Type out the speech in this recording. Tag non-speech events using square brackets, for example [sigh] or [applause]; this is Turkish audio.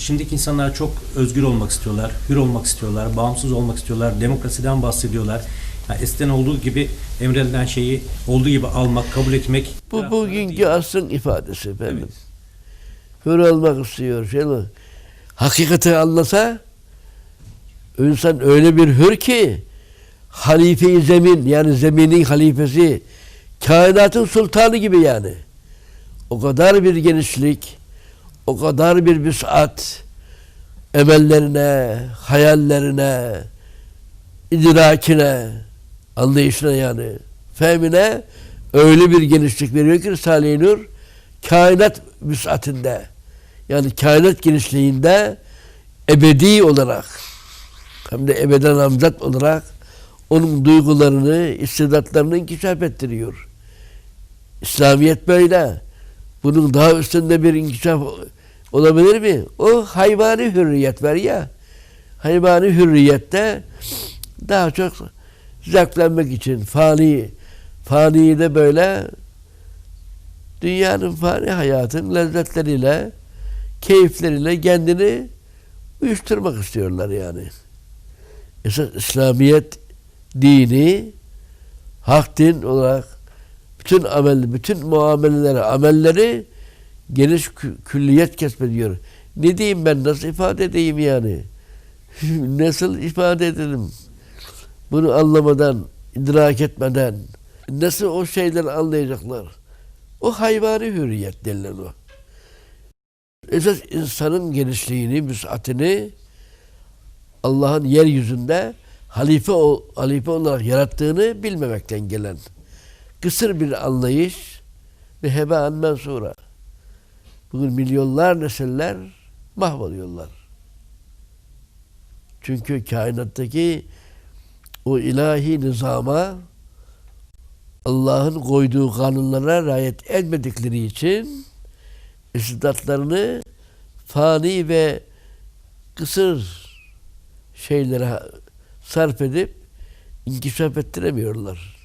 şimdiki insanlar çok özgür olmak istiyorlar, hür olmak istiyorlar, bağımsız olmak istiyorlar, demokrasiden bahsediyorlar. Yani eskiden olduğu gibi emredilen şeyi olduğu gibi almak, kabul etmek. Bu bugünkü asrın ifadesi efendim. Hür olmak istiyor. Şey mi? Hakikati anlasa insan öyle bir hür ki halife-i zemin yani zeminin halifesi kainatın sultanı gibi yani. O kadar bir genişlik, o kadar bir büsat emellerine, hayallerine, idrakine, anlayışına yani, fehmine öyle bir genişlik veriyor ki Risale-i Nur kainat vüsatinde yani kainat genişliğinde ebedi olarak hem de ebeden amzat olarak onun duygularını, istidatlarını inkişaf ettiriyor. İslamiyet böyle. Bunun daha üstünde bir inkişaf olabilir mi? O hayvani hürriyet var ya. Hayvani hürriyette daha çok zevklenmek için fani fani de böyle dünyanın fani hayatın lezzetleriyle keyifleriyle kendini uyuşturmak istiyorlar yani. Esas İslamiyet dini hak din olarak bütün amel, bütün muameleleri, amelleri geniş kü- külliyet kesbediyor. Ne diyeyim ben, nasıl ifade edeyim yani? [laughs] nasıl ifade edelim? Bunu anlamadan, idrak etmeden nasıl o şeyleri anlayacaklar? O hayvani hürriyet denilen o. Esas insanın genişliğini, müsaatini Allah'ın yeryüzünde halife, halife olarak yarattığını bilmemekten gelen kısır bir anlayış ve hebaen mensura. Bugün milyonlar nesiller mahvoluyorlar. Çünkü kainattaki o ilahi nizama Allah'ın koyduğu kanunlara riayet etmedikleri için istidatlarını fani ve kısır şeylere sarf edip inkişaf ettiremiyorlar.